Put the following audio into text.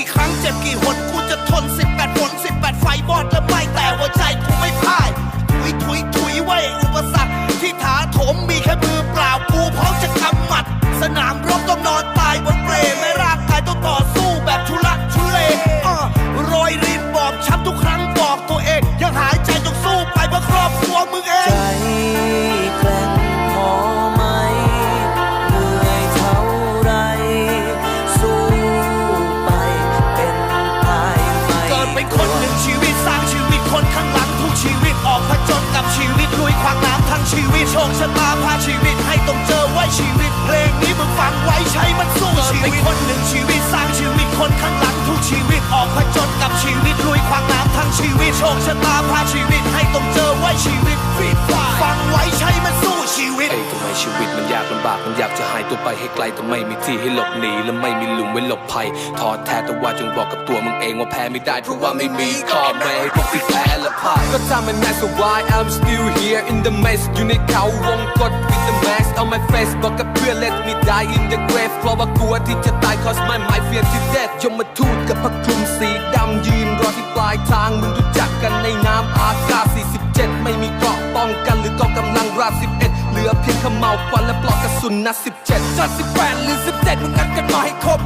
กี่ครั้งเจ็บกี่หนกูจะทนสิบ คชะตาพาชีวิตให้ต้องเจอไว้ชีวิตเพลงนี้มึงฟังไว้ใช้มันสู้ชีวิตเป็นคนหนึ่งชีวิตสร้างชีวิตคนข้างหลังทุกชีวิตออกผจญกับชีวิตลุยขวางน้ำทั้งชีวิตโชคชะตาพาชีวิตให้ต้องเจอไว้ชีวิตฟังไว้ใช้มันสู้ชีวิตเอ้ยทำไมชีวิตมันยากลำบากมันอยากจะหายตัวไปให้ไกลแต่ไม่มีที่ให้หลบหนีและไม่มีหลุมไว้หลบภัยท้อแท้แต่ว่าจงบอกกับตัวมึงเองว่าแพ้ไม่ได้เพราะว่าไม่มีข้อแม้ให้พวกที่แพ้และพ่าย ก็ทำให้แม้ so why I'm still here in the mess อยู่ในเขาวงกด with the mask on my face บอกกับเพื่อน let me die in the grave เพราะว่ากลัวที่จะตาย cause my mind fear to death ยมมาทูตกับพระคลุมสีดำยืนรอที่ปลายทางมึงรู้จักกันในน้ำอากาศ 47 ไม่มีเกราะป้องกันหรือก็กำลังราด11 เหลือเพียงขมเหลาควันและปลอกกระสุนนัด17จัด18หรือ17มึงงัดกันมาให้ครบ